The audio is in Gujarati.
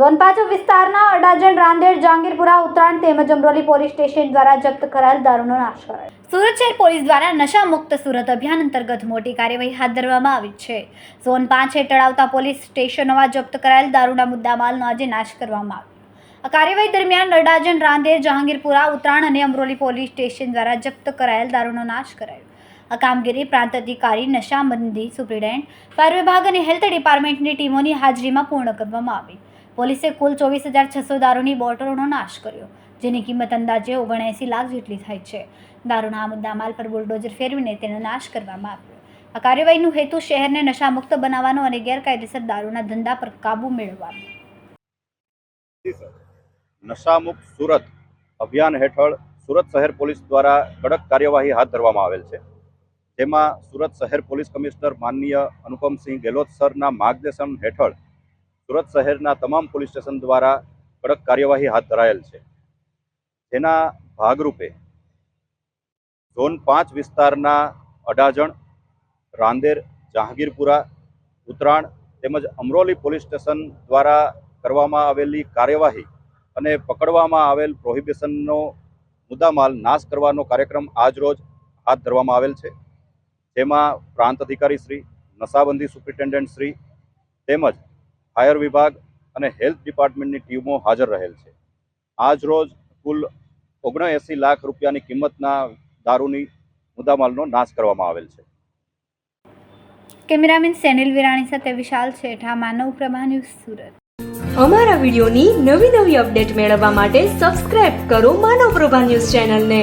ઝોન પાંચ વિસ્તારના અડાજણ, રાંદેર, જહાંગીરપુરા, ઉત્તરાયણ તેમજ અમરોલી પોલીસ સ્ટેશન દ્વારા જપ્ત કરાયેલ દારૂનો નાશ કરાયો. સુરત શહેર પોલીસ દ્વારા નશા મુક્ત સુરત અભિયાન અંતર્ગત મોટી કાર્યવાહી હાથ ધરવામાં આવી છે. ઝોન પાંચ હેઠળ આવતા પોલીસ સ્ટેશનોમાં જપ્ત કરાયેલ દારૂના મુદ્દામાલનો આજે નાશ કરવામાં આવ્યો. આ કાર્યવાહી દરમિયાન અડાજણ, રાંદેર, જહાંગીરપુરા, ઉત્તરાયણ અને અમરોલી પોલીસ સ્ટેશન દ્વારા જપ્ત કરાયેલ દારૂનો નાશ કરાયો. આ કામગીરી પ્રાંત અધિકારી નશાબંધી સુપ્રિન્ટેન્ડન્ટ ફાયર વિભાગ અને હેલ્થ ડિપાર્ટમેન્ટની ટીમોની હાજરીમાં પૂર્ણ કરવામાં આવી. પોલીસે કુલ ચોવીસ હજાર છસો દારૂની બોટલોનો નાશ કર્યો, જેની કિંમત અંદાજે ઓગણએંસી લાખ જેટલી થાય છે. દારૂના આ મુદ્દામાલ પર બુલડોઝર ફેરવીને તેનો નાશ કરવામાં આવ્યો. આ કાર્યવાહીનું હેતુ શહેરને નશામુક્ત બનાવવાનો અને ગેરકાયદેસર દારૂના ધંધા પર કાબૂ મેળવવાનો. નશામુક્ત સુરત અભિયાન હેઠળ સુરત શહેર પોલીસ દ્વારા કડક કાર્યવાહી હાથ ધરવામાં આવેલ છે. જેમાં સુરત શહેર પોલીસ કમિશનર માનનીય અનુપમસિંહ ગેહલોત સરના માર્ગદર્શન હેઠળ સુરત શહેરના તમામ પોલીસ સ્ટેશન દ્વારા કડક કાર્યવાહી હાથ ધરાયેલ છે. જેના ભાગરૂપે ઝોન પાંચ વિસ્તારના અડાજણ, રાંદેર, જહાંગીરપુરા, ઉત્તરાયણ તેમજ અમરોલી પોલીસ સ્ટેશન દ્વારા કરવામાં આવેલી કાર્યવાહી અને પકડવામાં આવેલ પ્રોહિબિશનનો મુદ્દામાલ નાશ કરવાનો કાર્યક્રમ આજરોજ હાથ ધરવામાં આવેલ છે. જેમાં પ્રાંત અધિકારી શ્રી નશાબંધી સુપ્રિન્ટેન્ડન્ટ શ્રી તેમજ ફાયર વિભાગ અને હેલ્થ ડિપાર્ટમેન્ટની ટીમો હાજર રહેલ છે. આજરોજ કુલ ઓગણએંસી લાખ રૂપિયાની કિંમતના દારૂની મુદ્દામાલનો નાશ કરવામાં આવેલ છે. કેમેરામેન સેનિલ વિરાણી સાથે વિશાલ શેઠા માનવ પ્રભા ન્યૂઝ સુરત. અમારા વિડીયોની નવી નવી અપડેટ મેળવવા માટે સબસ્ક્રાઇબ કરો માનવ પ્રભા ન્યૂઝ ચેનલને.